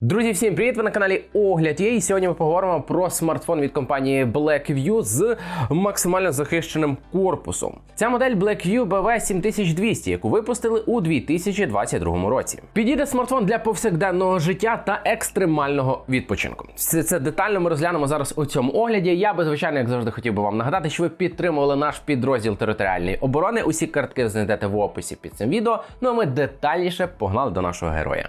Друзі, всім привіт! Ви на каналі Огляд є. І сьогодні ми поговоримо про смартфон від компанії Blackview з максимально захищеним корпусом. Ця модель Blackview BV 7200, яку випустили у 2022 році. Підійде смартфон для повсякденного життя та екстремального відпочинку. Все це детально ми розглянемо зараз у цьому огляді. Я би звичайно, як завжди, хотів би вам нагадати, що ви підтримували наш підрозділ територіальної оборони. Усі картки знайдете в описі під цим відео. Ну а ми детальніше погнали до нашого героя.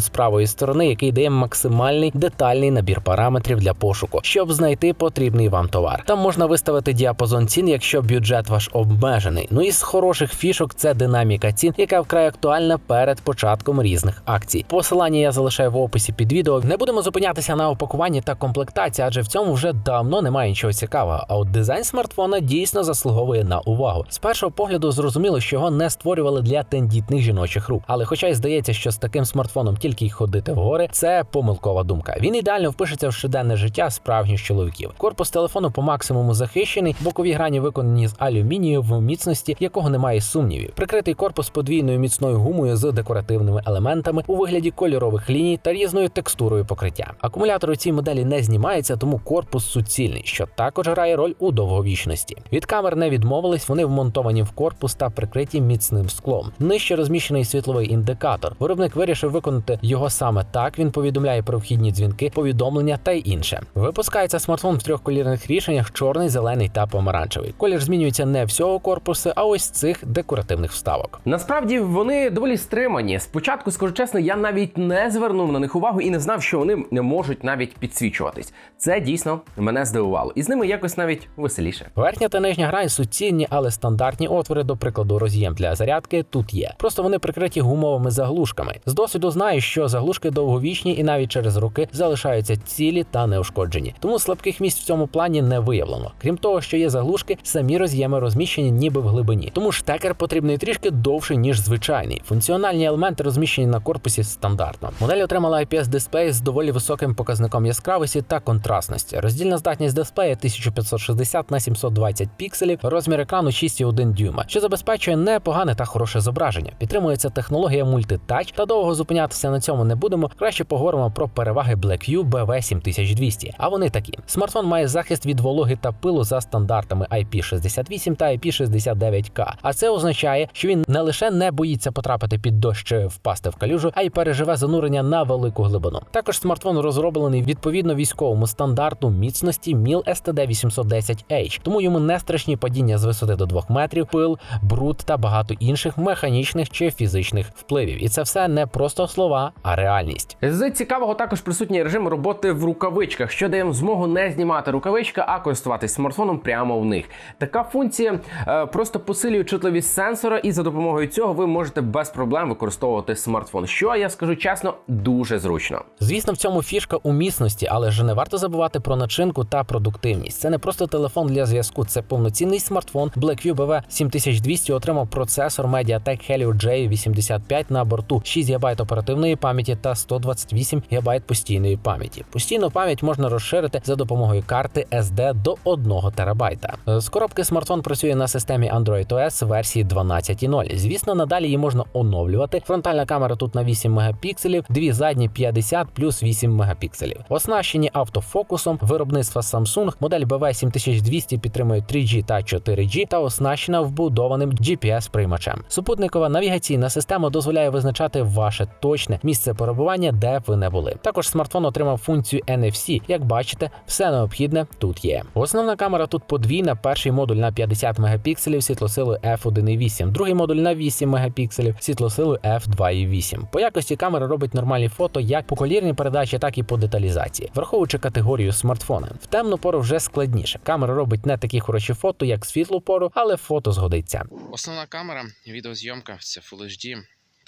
з правої сторони, який дає максимальний детальний набір параметрів для пошуку, щоб знайти потрібний вам товар. Там можна виставити діапазон цін, якщо бюджет ваш обмежений. Ну і з хороших фішок це динаміка цін, яка вкрай актуальна перед початком різних акцій. Посилання я залишаю в описі під відео. Не будемо зупинятися на упакуванні та комплектації, адже в цьому вже давно немає нічого цікавого. А от дизайн смартфона дійсно заслуговує на увагу. З першого погляду зрозуміло, що його не створювали для тендітних жіночих рук. Але, хоча й здається, що з таким смартфоном тільки й ходити в гори, це помилкова думка. Він ідеально впишеться в щоденне життя справжніх чоловіків. Корпус телефону по максимуму захищений, бокові грані виконані з алюмінію в міцності, якого немає сумнівів. Прикритий корпус подвійною міцною гумою з декоративними елементами у вигляді кольорових ліній та різною текстурою покриття. Акумулятор у цій моделі не знімається, тому корпус суцільний, що також грає роль у довговічності. Від камер не відмовились, вони вмонтовані в корпус та прикриті міцним склом. Нижче розміщений світловий індикатор. Виробник вирішив виконати його саме так. Він повідомляє про вхідні дзвінки, повідомлення та й інше. Випускається смартфон в трьох колірних рішеннях: чорний, зелений та помаранчевий. Колір змінюється не всього корпусу, а ось цих декоративних вставок. Насправді вони доволі стримані. Спочатку, скажу чесно, я навіть не звернув на них увагу і не знав, що вони не можуть навіть підсвічуватись. Це дійсно мене здивувало, і з ними якось навіть веселіше. Верхня та нижня грань суцільні, але стандартні отвори, до прикладу, роз'єм для зарядки тут є. Просто вони прикриті гумовими заглушками. З досвіду знаю, що заглушки довговічні і навіть через роки залишаються цілі та неушкоджені. Тому слабких місць в цьому плані не виявлено. Крім того, що є заглушки, самі роз'єми розміщені ніби в глибині. Тому штекер потрібний трішки довше ніж звичайний. Функціональні елементи розміщені на корпусі стандартно. Модель отримала IPS дисплей з доволі високим показником яскравості та контрастності. Роздільна здатність дисплея 1560 на 720 пікселів, розмір екрану 6,1 дюйма, що забезпечує непогане та хороше зображення. Підтримується технологія мультитач, та довго зупинятися на цьому не будемо. Краще поговоримо про переваги Blackview BV 7200. А вони такі: смартфон має захист від вологи та пилу за стандартами IP68 та IP69K. А це означає, що він не лише не боїться потрапити під дощ чи впасти в калюжу, а й переживе занурення на велику глибину. Також смартфон розроблений відповідно військовому стандарту міцності MIL STD 810H, тому йому не страшні падіння з висоти до 2 метрів, пил, бруд та багато інших механічних чи фізичних впливів. І це все не просто слова, а реальність. З цікавого також присутній режим роботи в рукавичках, що дає змогу не знімати рукавички, а користуватись смартфоном прямо в них. Така функція е, просто посилює чутливість сенсора, і за допомогою цього ви можете без проблем використовувати смартфон. Що я скажу чесно, дуже зручно. Звісно, в цьому фішка у міцності, але ж не варто забувати про начинку та продуктивність. Це не просто телефон для зв'язку, це повноцінний смартфон. Blackview BV 7200 отримав процесор MediaTek Helio J85 на борту, 6 ГБ оперативної пам'яті та 128 ГБ постійної пам'яті. Постійну пам'ять можна розширити за допомогою карти SD до 1 ТБ. З коробки смартфон працює на системі Android OS версії 12.0. Звісно, надалі її можна оновлювати. Фронтальна камера тут на 8 мегапікселів, дві задні 50 плюс 8 мегапікселів. Оснащені автофокусом виробництва Samsung. Модель BV 7200 підтримує 3G та 4G та оснащена вбудованим GPS-приймачем. Супутникова навігаційна система дозволяє визначати ваше точне місце перебування, де ви не були. Також смартфон отримав функцію NFC. Як бачите, все необхідне тут є. Основна камера тут подвійна. Перший модуль на 50 мегапікселів світлосилою f1.8, другий модуль на 8 мегапікселів світлосилою f2.8. По якості камера робить нормальні фото як по колірній передачі, так і по деталізації, враховуючи категорію смартфона. В темну пору вже складніше. Камера робить не такі хороші фото, як світлу пору, але фото згодиться. Основна камера, відеозйомка це Full HD.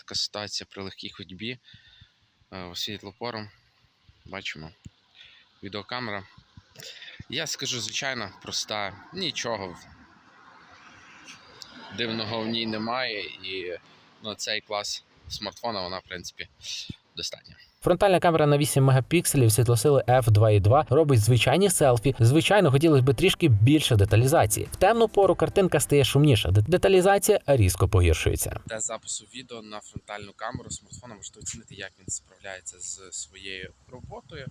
Така ситуація при легкій ходьбі е, пору. бачимо. Відеокамера. Я скажу, звичайно, проста, нічого дивного в ній немає. І ну, цей клас смартфона, вона, в принципі, достатня. Фронтальна камера на 8 мегапікселів світлосили f2.2 робить звичайні селфі. Звичайно, хотілося б трішки більше деталізації. В темну пору картинка стає шумніша. Деталізація різко погіршується. Для запису відео на фронтальну камеру смартфона можете оцінити, як він справляється з своєю роботою.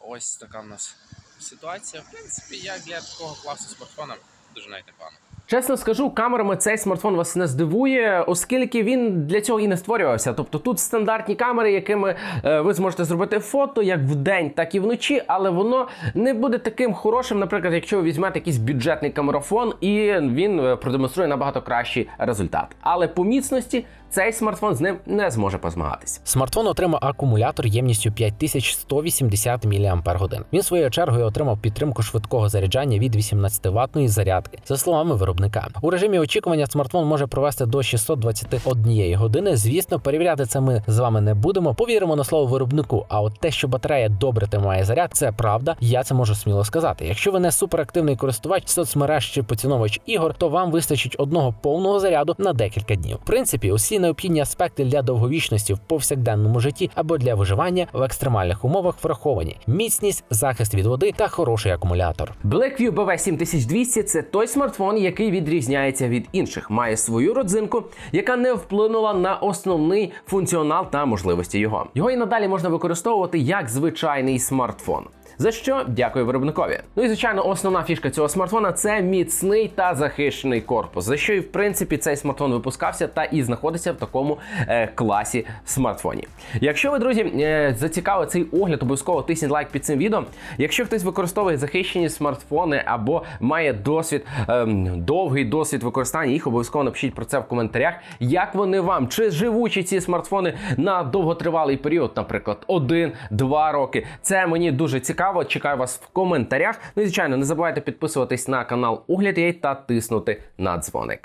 Ось така в нас ситуація. В принципі, як для такого класу смартфона дуже навіть непогано. Чесно скажу, камерами цей смартфон вас не здивує, оскільки він для цього і не створювався. Тобто тут стандартні камери, якими е, ви зможете зробити фото як вдень, так і вночі, але воно не буде таким хорошим, наприклад, якщо ви візьмете якийсь бюджетний камерафон і він е, продемонструє набагато кращий результат. Але по міцності цей смартфон з ним не зможе позмагатися. Смартфон отримав акумулятор ємністю 5180 мАч. Він своєю чергою отримав підтримку швидкого заряджання від 18-ваттної зарядки. За словами виробника, у режимі очікування смартфон може провести до 621 години. Звісно, перевіряти це ми з вами не будемо. Повіримо на слово виробнику. А от те, що батарея добре тримає заряд, це правда. Я це можу сміло сказати. Якщо ви не суперактивний користувач соцмереж чи поціновувач ігор, то вам вистачить одного повного заряду на декілька днів. В принципі, усі необхідні аспекти для довговічності в повсякденному житті або для виживання в екстремальних умовах враховані: міцність, захист від води та хороший акумулятор. Blackview BV 7200 – це той смартфон, який відрізняється від інших, має свою родзинку, яка не вплинула на основний функціонал та можливості його. Його і надалі можна використовувати як звичайний смартфон. За що дякую виробникові. Ну і звичайно, основна фішка цього смартфона це міцний та захищений корпус, за що і в принципі цей смартфон випускався та і знаходиться в такому е, класі смартфонів. Якщо ви, друзі, е, зацікавили цей огляд, обов'язково тисніть лайк під цим відео. Якщо хтось використовує захищені смартфони або має досвід, ем, довгий досвід використання їх, обов'язково напишіть про це в коментарях. Як вони вам? Чи живучі ці смартфони на довготривалий період, наприклад, один-два роки? Це мені дуже цікаво. Чекаю вас в коментарях. Ну і звичайно, не забувайте підписуватись на канал Огляд.ua та тиснути на дзвоник.